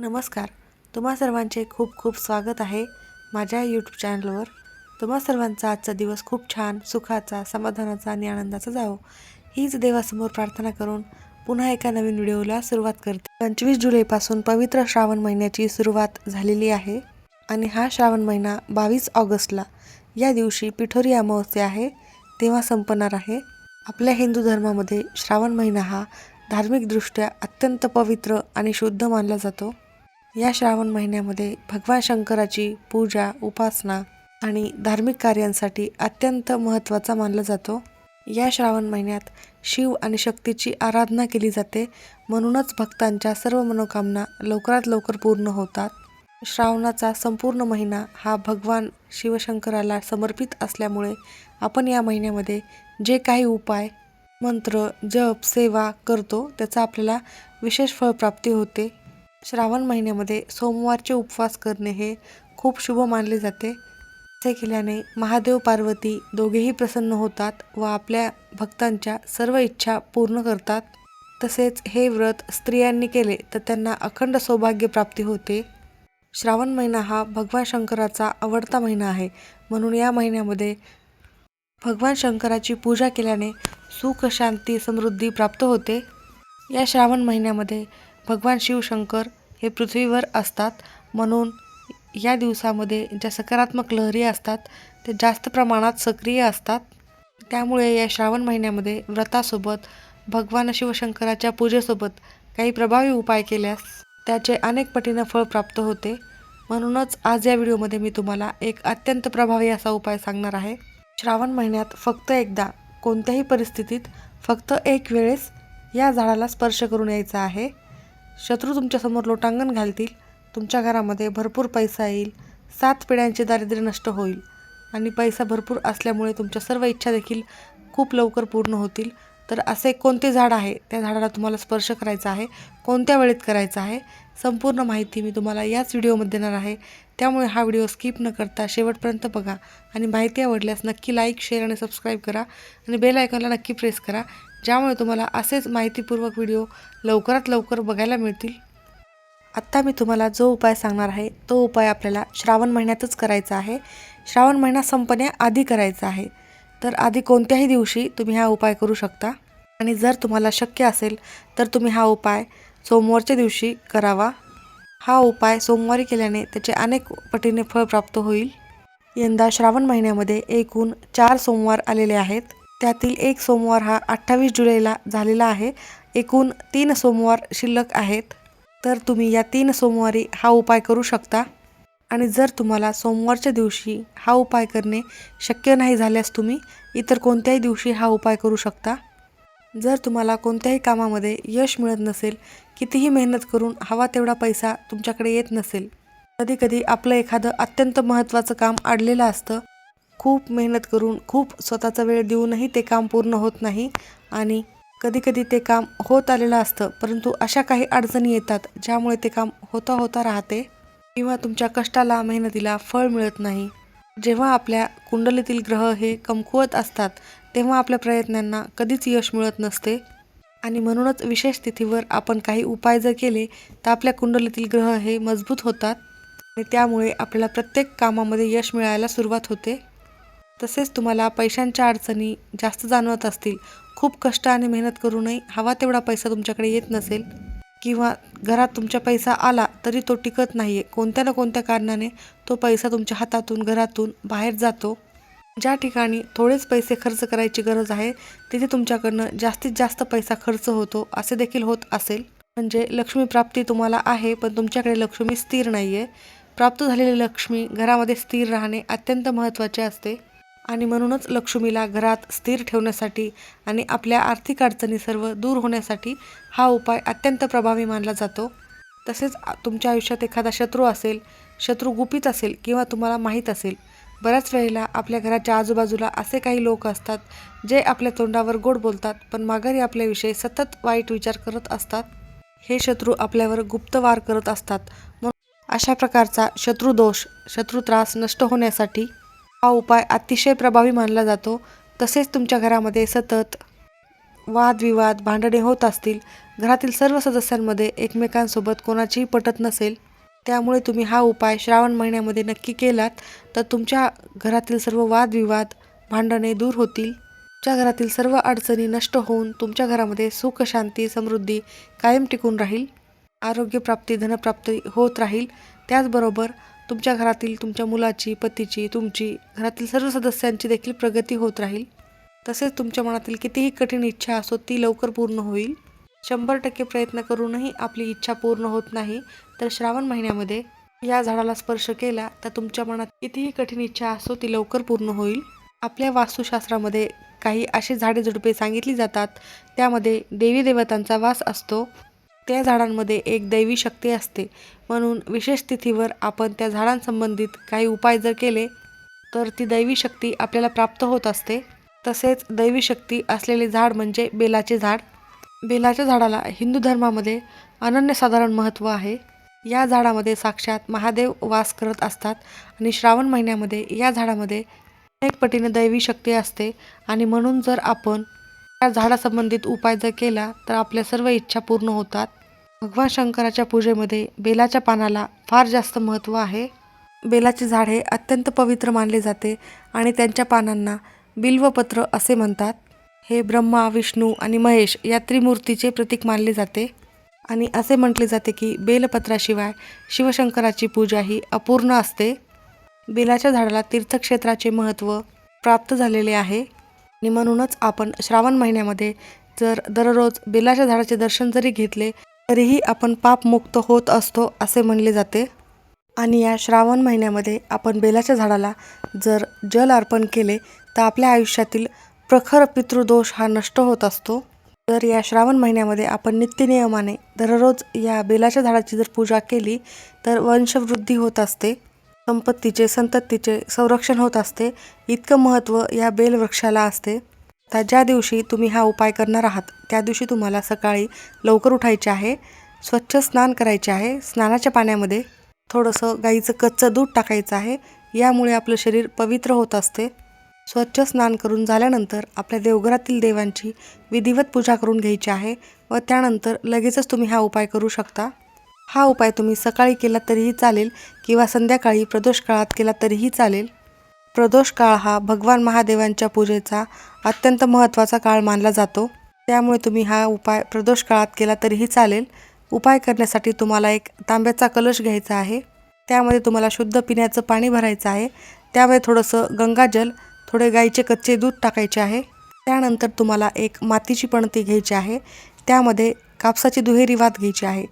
नमस्कार. तुम्हा सर्वांचे खूप खूप स्वागत आहे माझ्या यूट्यूब चॅनलवर तुम्हा सर्वांचा आजचा दिवस खूप छान सुखाचा समाधानाचा आणि आनंदाचा जावो. हीच देवासमोर प्रार्थना करून पुन्हा एका नवीन व्हिडिओला सुरुवात करते. पंचवीस जुलैपासून पवित्र श्रावण महिन्याची सुरुवात झालेली आहे आणि हा श्रावण महिना बावीस ऑगस्टला. या दिवशी पिठोरी अमावस्या आहे तेव्हा संपणार आहे. आपल्या हिंदू धर्मामध्ये श्रावण महिना हा धार्मिकदृष्ट्या अत्यंत पवित्र आणि शुद्ध मानला जातो. या श्रावण महिन्यामध्ये भगवान शंकराची पूजा उपासना आणि धार्मिक कार्यांसाठी अत्यंत महत्त्वाचा मानला जातो. या श्रावण महिन्यात शिव आणि शक्तीची आराधना केली जाते. म्हणूनच भक्तांच्या सर्व मनोकामना लवकरात लवकर पूर्ण होतात. श्रावणाचा संपूर्ण महिना हा भगवान शिवशंकराला समर्पित असल्यामुळे आपण या महिन्यामध्ये जे काही उपाय मंत्र जप सेवा करतो त्याचा आपल्याला विशेष फळप्राप्ती होते. श्रावण महिन्यामध्ये सोमवारचे उपवास करणे हे खूप शुभ मानले जाते. असे केल्याने महादेव पार्वती दोघेही प्रसन्न होतात व आपल्या भक्तांच्या सर्व इच्छा पूर्ण करतात. तसेच हे व्रत स्त्रियांनी केले तर त्यांना अखंड सौभाग्य प्राप्ती होते. श्रावण महिना हा भगवान शंकराचा आवडता महिना आहे. म्हणून या महिन्यामध्ये भगवान शंकराची पूजा केल्याने सुख शांती समृद्धी प्राप्त होते. या श्रावण महिन्यामध्ये भगवान शिवशंकर हे पृथ्वीवर असतात. म्हणून या दिवसामध्ये ज्या सकारात्मक लहरी असतात ते जास्त प्रमाणात सक्रिय असतात. त्यामुळे या श्रावण महिन्यामध्ये व्रतासोबत भगवान शिवशंकराच्या पूजेसोबत काही प्रभावी उपाय केल्यास त्याचे अनेक पटीनं फळ प्राप्त होते. म्हणूनच आज या व्हिडिओमध्ये मी तुम्हाला एक अत्यंत प्रभावी असा उपाय सांगणार आहे. श्रावण महिन्यात फक्त एकदा कोणत्याही परिस्थितीत फक्त एक वेळेस या झाडाला स्पर्श करून यायचा आहे. शत्रू तुमच्यासमोर लोटांगण घालतील तुमच्या घरामध्ये भरपूर पैसा येईल सात पिढ्यांचे दारिद्र्य नष्ट होईल आणि पैसा भरपूर असल्यामुळे तुमच्या सर्व इच्छा देखील खूप लवकर पूर्ण होतील. तर असे कोणते झाड आहे? त्या झाडाला तुम्हाला स्पर्श करायचा आहे कोणत्या वेळेत करायचा आहे? संपूर्ण माहिती मी तुम्हाला याच व्हिडिओमध्ये देणार आहे. त्यामुळे हा व्हिडिओ स्किप न करता शेवटपर्यंत बघा. आणि माहिती आवडल्यास नक्की लाईक शेअर आणि सबस्क्राईब करा. आणि बेल आयकॉनला नक्की प्रेस करा. ज्यामुळे तुम्हाला असेच माहितीपूर्वक व्हिडिओ लवकरात लवकर बघायला मिळतील. आत्ता मी तुम्हाला जो उपाय सांगणार आहे तो उपाय आपल्याला श्रावण महिन्यातच करायचा आहे. श्रावण महिना संपण्याआधी करायचा आहे. तर आधी कोणत्याही दिवशी तुम्ही हा उपाय करू शकता. आणि जर तुम्हाला शक्य असेल तर तुम्ही हा उपाय सोमवारच्या दिवशी करावा. हा उपाय सोमवारी केल्याने त्याचे अनेक पटीने फळ प्राप्त होईल. यंदा श्रावण महिन्यामध्ये एकूण चार सोमवार आलेले आहेत. त्यातील एक सोमवार हा अठ्ठावीस जुलैला झालेला आहे. एकूण तीन सोमवार शिल्लक आहेत. तर तुम्ही या तीन सोमवारी हा उपाय करू शकता. आणि जर तुम्हाला सोमवारच्या दिवशी हा उपाय करणे शक्य नाही झाल्यास तुम्ही इतर कोणत्याही दिवशी हा उपाय करू शकता. जर तुम्हाला कोणत्याही कामामध्ये यश मिळत नसेल कितीही मेहनत करून हवा तेवढा पैसा तुमच्याकडे येत नसेल. कधीकधी आपलं एखादं अत्यंत महत्त्वाचं काम अडलेलं असतं. खूप मेहनत करून खूप स्वतःचा वेळ देऊनही ते काम पूर्ण होत नाही आणि कधीकधी ते काम होत आलेलं असतं परंतु अशा काही अडचणी येतात ज्यामुळे ते काम होता होता राहते किंवा तुमच्या कष्टाला मेहनतीला फळ मिळत नाही. जेव्हा आपल्या कुंडलीतील ग्रह हे कमकुवत असतात तेव्हा आपल्या प्रयत्नांना कधीच यश मिळत नसते. आणि म्हणूनच विशेष तिथीवर आपण काही उपाय जर केले तर आपल्या कुंडलीतील ग्रह हे मजबूत होतात. आणि त्यामुळे आपल्याला प्रत्येक कामामध्ये यश मिळायला सुरुवात होते. तसेच तुम्हाला पैशांच्या अडचणी जास्त जाणवत असतील खूप कष्ट आणि मेहनत करूनही हवा तेवढा पैसा तुमच्याकडे येत नसेल किंवा घरात तुमचा पैसा आला तरी तो टिकत नाही आहे कोणत्या ना कोणत्या कारणाने तो पैसा तुमच्या हातातून घरातून बाहेर जातो. ज्या ठिकाणी थोडेच पैसे खर्च करायची गरज आहे तिथे तुमच्याकडनं जास्तीत जास्त पैसा खर्च होतो असे देखील होत असेल. म्हणजे लक्ष्मी प्राप्ती तुम्हाला आहे पण तुमच्याकडे लक्ष्मी स्थिर नाही आहे प्राप्त झालेली लक्ष्मी घरामध्ये स्थिर राहणे अत्यंत महत्त्वाचे असते. आणि म्हणूनच लक्ष्मीला घरात स्थिर ठेवण्यासाठी आणि आपल्या आर्थिक अडचणी सर्व दूर होण्यासाठी हा उपाय अत्यंत प्रभावी मानला जातो. तसेच तुमच्या आयुष्यात एखादा शत्रू असेल शत्रू गुपित असेल किंवा तुम्हाला माहीत असेल बऱ्याच वेळेला आपल्या घराच्या आजूबाजूला असे काही लोक असतात जे आपल्या तोंडावर गोड बोलतात पण माघारी आपल्याविषयी सतत वाईट विचार करत असतात. हे शत्रू आपल्यावर गुप्त वार करत असतात. म्हणून अशा प्रकारचा शत्रुदोष शत्रुत्रास नष्ट होण्यासाठी हा उपाय अतिशय प्रभावी मानला जातो. तसेच तुमच्या घरामध्ये सतत वादविवाद भांडणे होत असतील घरातील सर्व सदस्यांमध्ये एकमेकांसोबत कोणाचीही पटत नसेल त्यामुळे तुम्ही हा उपाय श्रावण महिन्यामध्ये नक्की केलात तर तुमच्या घरातील सर्व वादविवाद भांडणे दूर होतील. तुमच्या घरातील सर्व अडचणी नष्ट होऊन तुमच्या घरामध्ये सुख शांती समृद्धी कायम टिकून राहील. आरोग्यप्राप्ती धनप्राप्ती होत राहील. त्याचबरोबर तुमच्या घरातील तुमच्या मुलाची पतीची तुमची घरातील सर्व सदस्यांची देखील प्रगती होत राहील. तसेच तुमच्या मनातील कितीही कठीण इच्छा असो ती लवकर पूर्ण होईल. शंभर टक्के प्रयत्न करूनही आपली इच्छा पूर्ण होत नाही. तर श्रावण महिन्यामध्ये या झाडाला स्पर्श केला तर तुमच्या मनात कितीही कठीण इच्छा असो ती लवकर पूर्ण होईल. आपल्या वास्तुशास्त्रामध्ये काही अशी झाडे झुडपे सांगितली जातात. त्यामध्ये देवी देवतांचा वास असतो. त्या झाडांमध्ये एक दैवी शक्ती असते. म्हणून विशेष तिथीवर आपण त्या झाडांसंबंधित काही उपाय जर केले तर ती दैवी शक्ती आपल्याला प्राप्त होत असते. तसेच दैवी शक्ती असलेले झाड म्हणजे बेलाचे झाड. बेलाच्या झाडाला हिंदू धर्मामध्ये अनन्यसाधारण महत्त्व आहे. या झाडामध्ये साक्षात महादेव वास करत असतात आणि श्रावण महिन्यामध्ये या झाडामध्ये अनेक पटीने दैवी शक्ती असते आणि म्हणून जर आपण या झाडासंबंधित उपाय जर केला तर आपल्या सर्व इच्छा पूर्ण होतात. भगवान शंकराच्या पूजेमध्ये बेलाच्या पानाला फार जास्त महत्त्व आहे. बेलाचे झाड हे अत्यंत पवित्र मानले जाते आणि त्यांच्या पानांना बिल्वपत्र असे म्हणतात. हे ब्रह्मा विष्णू आणि महेश या त्रिमूर्तीचे प्रतीक मानले जाते. आणि असे म्हटले जाते की बेलपत्राशिवाय शिवशंकराची पूजा ही अपूर्ण असते. बेलाच्या झाडाला तीर्थक्षेत्राचे महत्त्व प्राप्त झालेले आहे. आणि म्हणूनच आपण श्रावण महिन्यामध्ये जर दररोज बेलाच्या झाडाचे दर्शन जरी घेतले तरीही आपण पापमुक्त होत असतो असे म्हणले जाते. आणि या श्रावण महिन्यामध्ये आपण बेलाच्या झाडाला जर जल अर्पण केले तर आपल्या आयुष्यातील प्रखर पितृदोष हा नष्ट होत असतो. तर या श्रावण महिन्यामध्ये आपण नित्यनियमाने दररोज या बेलाच्या झाडाची जर पूजा केली तर वंशवृद्धी होत असते. संपत्तीचे संततीचे संरक्षण होत असते. इतकं महत्त्व या बेल वृक्षाला असते. तर ज्या दिवशी तुम्ही हा उपाय करणार आहात त्या दिवशी तुम्हाला सकाळी लवकर उठायचे आहे स्वच्छ स्नान करायचे आहे स्नानाच्या पाण्यामध्ये थोडंसं गाईचं कच्चं दूध टाकायचं आहे. यामुळे आपलं शरीर पवित्र होत असते. स्वच्छ स्नान करून झाल्यानंतर आपल्या देवघरातील देवांची विधिवत पूजा करून घ्यायची आहे व त्यानंतर लगेचच तुम्ही हा उपाय करू शकता. हा उपाय तुम्ही सकाळी केला तरीही चालेल किंवा संध्याकाळी प्रदोष काळात केला तरीही चालेल. प्रदोष काळ हा भगवान महादेवांच्या पूजेचा अत्यंत महत्त्वाचा काळ मानला जातो. त्यामुळे तुम्ही हा उपाय प्रदोष काळात केला तरीही चालेल. उपाय करण्यासाठी तुम्हाला एक तांब्याचा कलश घ्यायचा आहे. त्यामध्ये तुम्हाला शुद्ध पिण्याचं पाणी भरायचं आहे. त्यामध्ये थोडंसं गंगाजल थोडे गाईचे कच्चे दूध टाकायचे आहे. त्यानंतर तुम्हाला एक मातीची पणती घ्यायची आहे. त्यामध्ये कापसाची दुहेरी वात घ्यायची आहे.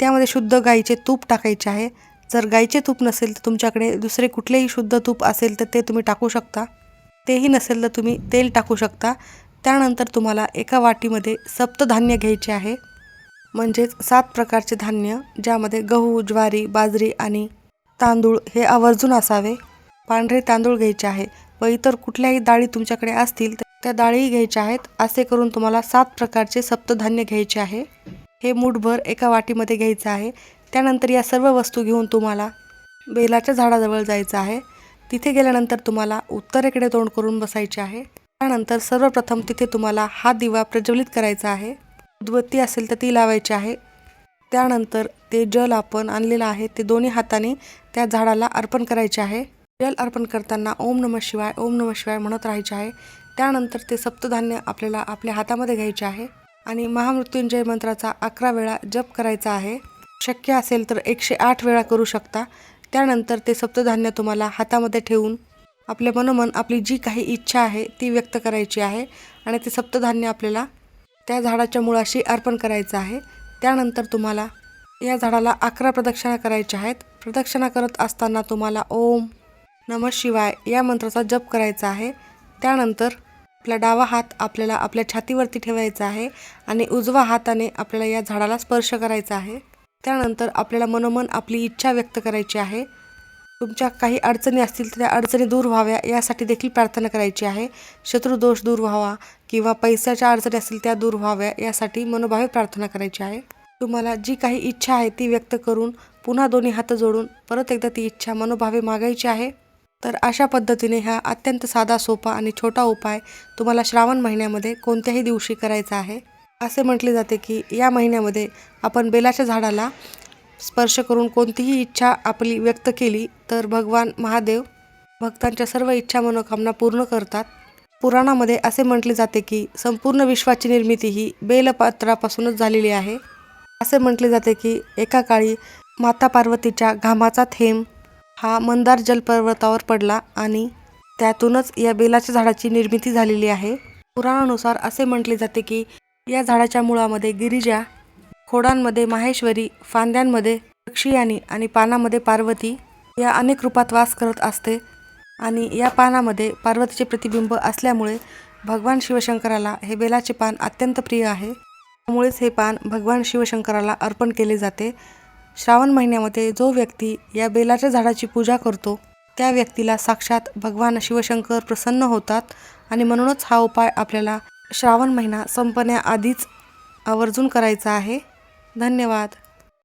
त्यामध्ये शुद्ध गाईचे तूप टाकायचे आहे. जर गाईचे तूप नसेल तर तुमच्याकडे दुसरे कुठलेही शुद्ध तूप असेल तर ते तुम्ही टाकू शकता. तेही नसेल तर तुम्ही तेल टाकू शकता. त्यानंतर तुम्हाला एका वाटीमध्ये सप्तधान्य घ्यायचे आहे. म्हणजेच सात प्रकारचे धान्य ज्यामध्ये गहू ज्वारी बाजरी आणि तांदूळ हे आवर्जून असावे. पांढरे तांदूळ घ्यायचे आहे व इतर कुठल्याही डाळी तुमच्याकडे असतील तर त्या डाळीही घ्यायच्या आहेत. असे करून तुम्हाला सात प्रकारचे सप्तधान्य घ्यायचे आहे. हे मूठभर एका वाटीमध्ये घ्यायचं आहे. त्यानंतर या सर्व वस्तू घेऊन तुम्हाला बेलाच्या झाडाजवळ जायचं आहे. तिथे गेल्यानंतर तुम्हाला उत्तरेकडे तोंड करून बसायचे आहे. त्यानंतर सर्वप्रथम तिथे तुम्हाला हा दिवा प्रज्वलित करायचा आहे. उदबत्ती असेल तर ती लावायची आहे. त्यानंतर ते जल आपण आणलेलं आहे. ते दोन्ही हाताने त्या झाडाला अर्पण करायचे आहे. जल अर्पण करताना ओम नमः शिवाय ओम नमः शिवाय म्हणत राहायचे आहे. त्यानंतर ते सप्तधान्य आपल्याला आपल्या हातामध्ये घ्यायचे आहे. आणि महामृत्युंजय मंत्राचा अकरा वेळा जप करायचा आहे. शक्य असेल तर एकशे आठ वेळा करू शकता. त्यानंतर ते सप्तधान्य तुम्हाला हातामध्ये ठेवून आपल्या मनोमन आपली जी काही इच्छा आहे ती व्यक्त करायची आहे. आणि ते सप्तधान्य आपल्याला त्या झाडाच्या मुळाशी अर्पण करायचं आहे. त्यानंतर तुम्हाला या झाडाला अकरा प्रदक्षिणा करायच्या आहेत. प्रदक्षिणा करत असताना तुम्हाला ओम नम शिवाय या मंत्राचा जप करायचा आहे. त्यानंतर आपला डावा हात आपल्याला आपल्या छातीवरती ठेवायचा आहे आणि उजवा हाताने आपल्याला या झाडाला स्पर्श करायचा आहे. त्यानंतर आपल्याला मनोमन आपली इच्छा व्यक्त करायची आहे. तुमच्या काही अडचणी असतील तर त्या अडचणी दूर व्हाव्या यासाठी देखील प्रार्थना करायची आहे. शत्रुदोष दूर व्हावा किंवा पैशाच्या अडचणी असतील त्या दूर व्हाव्या यासाठी मनोभावे प्रार्थना करायची आहे. तुम्हाला जी काही इच्छा आहे ती व्यक्त करून पुन्हा दोन्ही हात जोडून परत एकदा ती इच्छा मनोभावे मागायची आहे. तर अशा पद्धतीने हा अत्यंत साधा सोपा आणि छोटा उपाय तुम्हाला श्रावण महिन्यामध्ये कोणत्याही दिवशी करायचा आहे. असे म्हटले जाते की या महिन्यामध्ये आपण बेलाच्या झाडाला स्पर्श करून कोणतीही इच्छा आपली व्यक्त केली तर भगवान महादेव भक्तांच्या सर्व इच्छा मनोकामना पूर्ण करतात. पुराणामध्ये असे म्हटले जाते की संपूर्ण विश्वाची निर्मिती ही बेलपात्रापासूनच झालेली आहे. असे म्हटले जाते की एका काळी माता पार्वतीच्या घामाचा थेंब हा मंदार जलपर्वतावर पडला आणि त्यातूनच या बेलाच्या झाडाची निर्मिती झालेली आहे. पुराणानुसार असे म्हटले जाते की या झाडाच्या मुळामध्ये गिरिजा खोडांमध्ये माहेश्वरी फांद्यांमध्ये पक्षियानी आणि पानामध्ये पार्वती या अनेक रूपात वास करत असते आणि या पानामध्ये पार्वतीचे प्रतिबिंब असल्यामुळे भगवान शिवशंकराला हे बेलाचे पान अत्यंत प्रिय आहे. त्यामुळेच हे पान भगवान शिवशंकराला अर्पण केले जाते. श्रावण महिन्यामध्ये जो व्यक्ती या बेलाच्या झाडाची पूजा करतो त्या व्यक्तीला साक्षात भगवान शिवशंकर प्रसन्न होतात आणि म्हणूनच हा उपाय आपल्याला श्रावण महिना संपण्याआधीच आवर्जून करायचा आहे. धन्यवाद.